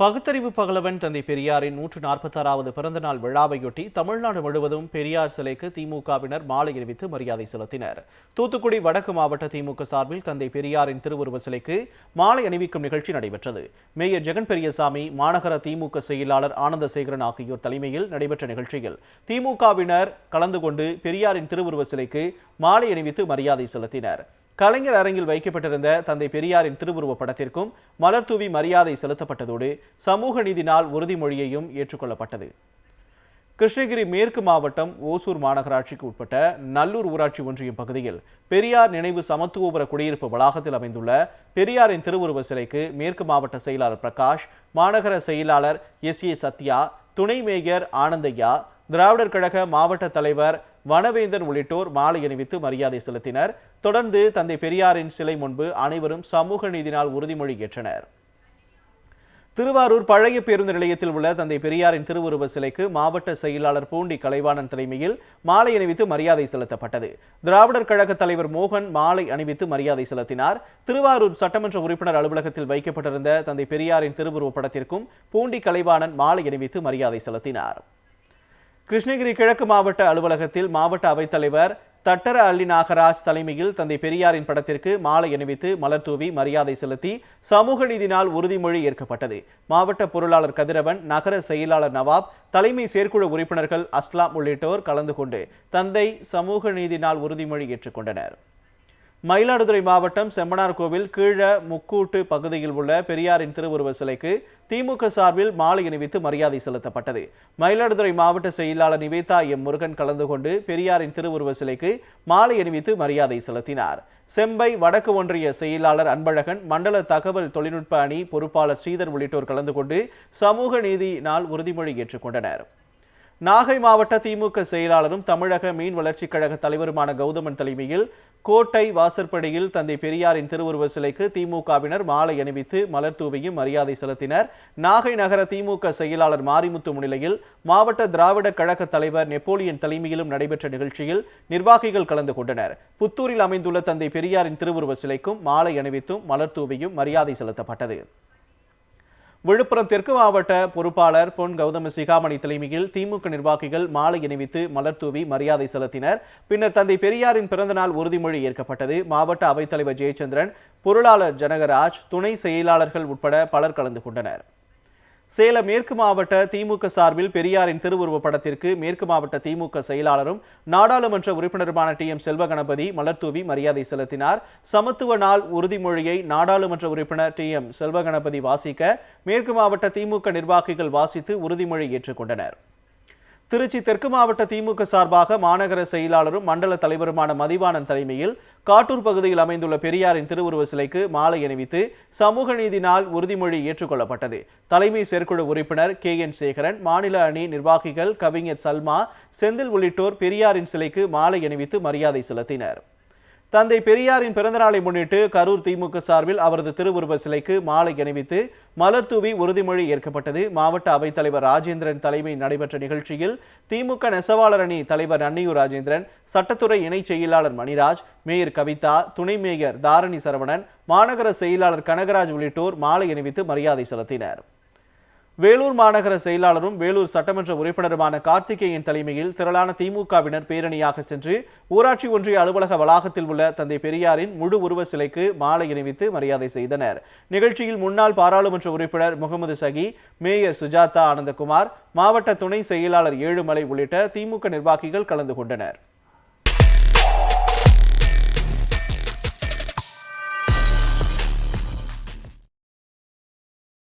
பகுத்தறிவு பகலவன் தந்தை பெரியாரின் நூற்று நாற்பத்தாறாவது பிறந்தநாள் விழாவையொட்டி தமிழ்நாடு முழுவதும் பெரியார் சிலைக்கு திமுகவினர் மாலை அணிவித்து மரியாதை செலுத்தினர். தூத்துக்குடி வடக்கு மாவட்ட திமுக சார்பில் தந்தை பெரியாரின் திருவுருவ சிலைக்கு மாலை அணிவிக்கும் நிகழ்ச்சி நடைபெற்றது. மேயர் ஜெகன் பெரியசாமி மாநகர திமுக செயலாளர் ஆனந்தசேகரன் ஆகியோர் தலைமையில் நடைபெற்ற நிகழ்ச்சியில் திமுகவினர் கலந்து கொண்டு பெரியாரின் திருவுருவ சிலைக்கு மாலை அணிவித்து மரியாதை செலுத்தினர். கலைஞர் அரங்கில் வைக்கப்பட்டிருந்த தந்தை பெரியாரின் திருவுருவ படத்திற்கும் மலர் தூவி மரியாதை செலுத்தப்பட்டதோடு சமூக நீதி நாள் உறுதிமொழியையும் ஏற்றுக்கொள்ளப்பட்டது. கிருஷ்ணகிரி மேற்கு மாவட்டம் ஓசூர் மாநகராட்சிக்கு உட்பட்ட நல்லூர் ஊராட்சி ஒன்றியம் பகுதியில் பெரியார் நினைவு சமத்துவபுர குடியிருப்பு வளாகத்தில் அமைந்துள்ள பெரியாரின் திருவுருவ சிலைக்கு மேற்கு மாவட்ட செயலாளர் பிரகாஷ் மாநகர செயலாளர் எஸ் ஏ சத்யா துணை மேயர் ஆனந்தையா திராவிடர் கழக மாவட்ட தலைவர் வனவேந்தன் உள்ளிட்டோர் மாலை அணிவித்து மரியாதை செலுத்தினர். தொடர்ந்து தந்தை பெரியாரின் சிலை முன்பு அனைவரும் சமூக நீதினால் உறுதிமொழி ஏற்றனர் திருவாரூர் பழைய பேருந்து நிலையத்தில் உள்ள தந்தை பெரியாரின் திருவுருவ சிலைக்கு மாவட்ட செயலாளர் பூண்டி கலைவாணன் தலைமையில் மாலை அணிவித்து மரியாதை செலுத்தப்பட்டது. திராவிடர் கழக தலைவர் மோகன் மாலை அணிவித்து மரியாதை செலுத்தினார். திருவாரூர் சட்டமன்ற உறுப்பினர் அலுவலகத்தில் வைக்கப்பட்டிருந்த தந்தை பெரியாரின் திருவுருவ படத்திற்கும் பூண்டி கலைவாணன் மாலை அணிவித்து மரியாதை செலுத்தினார். கிருஷ்ணகிரி கிழக்கு மாவட்ட அலுவலகத்தில் மாவட்ட அவைத்தலைவர் தட்டர அள்ளி நாகராஜ் தலைமையில் தந்தை பெரியாரின் படத்திற்கு மாலை அணிவித்து மலர் தூவி மரியாதை செலுத்தி சமூக நீதி நாள் உறுதிமொழி ஏற்கப்பட்டது. மாவட்ட பொருளாளர் கதிரவன் நகர செயலாளர் நவாப் தலைமை செயற்குழு உறுப்பினர்கள் அஸ்லாம் உள்ளிட்டோர் கலந்து கொண்டு தந்தை சமூக நீதி நாள் உறுதிமொழி ஏற்றுக்கொண்டனர். மயிலாடுதுறை மாவட்டம் செம்மனார் கோவில் கீழ முக்கூட்டு பகுதியில் உள்ள பெரியாரின் திருவுருவ சிலைக்கு திமுக சார்பில் மாலை அணிவித்து மரியாதை செலுத்தப்பட்டது. மயிலாடுதுறை மாவட்ட செயலாளர் நிவேதா எம் முருகன் கலந்து கொண்டு பெரியாரின் திருவுருவ சிலைக்கு மாலை அணிவித்து மரியாதை செலுத்தினார். செம்பை வடக்கு ஒன்றிய செயலாளர் அன்பழகன் மண்டல தகவல் தொழில்நுட்ப அணி பொறுப்பாளர் ஸ்ரீதர் உள்ளிட்டோர் கலந்து கொண்டு சமூக நீதி நாள் உறுதிமொழி ஏற்றுக்கொண்டனர். நாகை மாவட்ட திமுக செயலாளரும் தமிழக மீன் வளர்ச்சிக் கழக தலைவருமான கௌதமன் தலைமையில் கோட்டை வாசற்படியில் தந்தை பெரியாரின் திருவுருவ சிலைக்கு திமுகவினர் மாலை அணிவித்து மலர் தூவியும் மரியாதை செலுத்தினர். நாகை நகர திமுக செயலாளர் மாரிமுத்து முன்னிலையில் மாவட்ட திராவிட கழக தலைவர் நெப்போலியன் தலைமையிலும் நடைபெற்ற நிகழ்ச்சியில் நிர்வாகிகள் கலந்து கொண்டனர். புத்தூரில் அமைந்துள்ள தந்தை பெரியாரின் திருவுருவ சிலைக்கும் மாலை அணிவித்தும் மலர் தூவியும் மரியாதை செலுத்தப்பட்டது. விழுப்புரம் தெற்கு மாவட்ட பொறுப்பாளர் பொன் கௌதம சிகாமணி தலைமையில் திமுக நிர்வாகிகள் மாலை அணிவித்து மலர் தூவி மரியாதை செலுத்தினர். பின்னர் தந்தை பெரியாரின் பிறந்தநாள் உறுதிமொழி ஏற்கப்பட்டது. மாவட்ட அவைத்தலைவர் ஜெயச்சந்திரன் பொருளாளர் ஜனகராஜ் துணை செயலாளர்கள் உட்பட பலர் கலந்து கொண்டனர். சேலம் மேற்கு மாவட்ட திமுக சார்பில் பெரியாரின் திருவுருவப் படத்திற்கு மேற்கு மாவட்ட திமுக செயலாளரும் நாடாளுமன்ற உறுப்பினருமான டி. எம். செல்வகணபதி மலர்தூவி மரியாதை செலுத்தினார். சமத்துவ நாள் உறுதிமொழியை நாடாளுமன்ற உறுப்பினர் டி. எம். செல்வகணபதி வாசிக்க மேற்கு மாவட்ட திமுக நிர்வாகிகள் வாசித்து உறுதிமொழி ஏற்றுக்கொண்டனர். திருச்சி தெற்கு மாவட்ட திமுக சார்பாக மாநகர செயலாளரும் மண்டல தலைவருமான மதிவாணன் தலைமையில் காட்டூர் பகுதியில் அமைந்துள்ள பெரியாரின் திருவுருவ சிலைக்கு மாலை அணிவித்து சமூக நீதி நாள் உறுதிமொழி ஏற்றுக்கொள்ளப்பட்டது. தலைமை செயற்குழு உறுப்பினர் கே என் சேகரன் மாநில அணி நிர்வாகிகள் கவிஞர் சல்மா செந்தில் உள்ளிட்டோர் பெரியாரின் சிலைக்கு மாலை அணிவித்து மரியாதை செலுத்தினர். தந்தை பெரியாரின் பிறந்தநாளை முன்னிட்டு கரூர் திமுக சார்பில் அவரது திருவுருவ சிலைக்கு மாலை அணிவித்து மலர் தூவி உறுதிமொழி ஏற்கப்பட்டது. மாவட்ட அவைத்தலைவர் ராஜேந்திரன் தலைமை நடைபெற்ற நிகழ்ச்சியில் திமுக நெசவாளர் அணி தலைவர் அன்னியூர் ராஜேந்திரன் சட்டத்துறை இணைச் செயலாளர் மணிராஜ் மேயர் கவிதா துணை மேயர் தாரணி சரவணன் மாநகர செயலாளர் கனகராஜ் உள்ளிட்டோர் மாலை அணிவித்து மரியாதை செலுத்தினர். வேலூர் மாநகர செயலாளரும் வேலூர் சட்டமன்ற உறுப்பினருமான கார்த்திகேயன் தலைமையில் திரளான திமுகவினர் பேரணியாக சென்று ஊராட்சி ஒன்றிய அலுவலக வளாகத்தில் உள்ள தந்தை பெரியாரின் முழு உருவ சிலைக்கு மாலை அணிவித்து மரியாதை செய்தனர். நிகழ்ச்சியில் முன்னாள் பாராளுமன்ற உறுப்பினர் முகமது சகி மேயர் சுஜாதா ஆனந்தகுமார் மாவட்ட துணை செயலாளர் ஏழுமலை உள்ளிட்ட திமுக நிர்வாகிகள் கலந்து கொண்டனர்.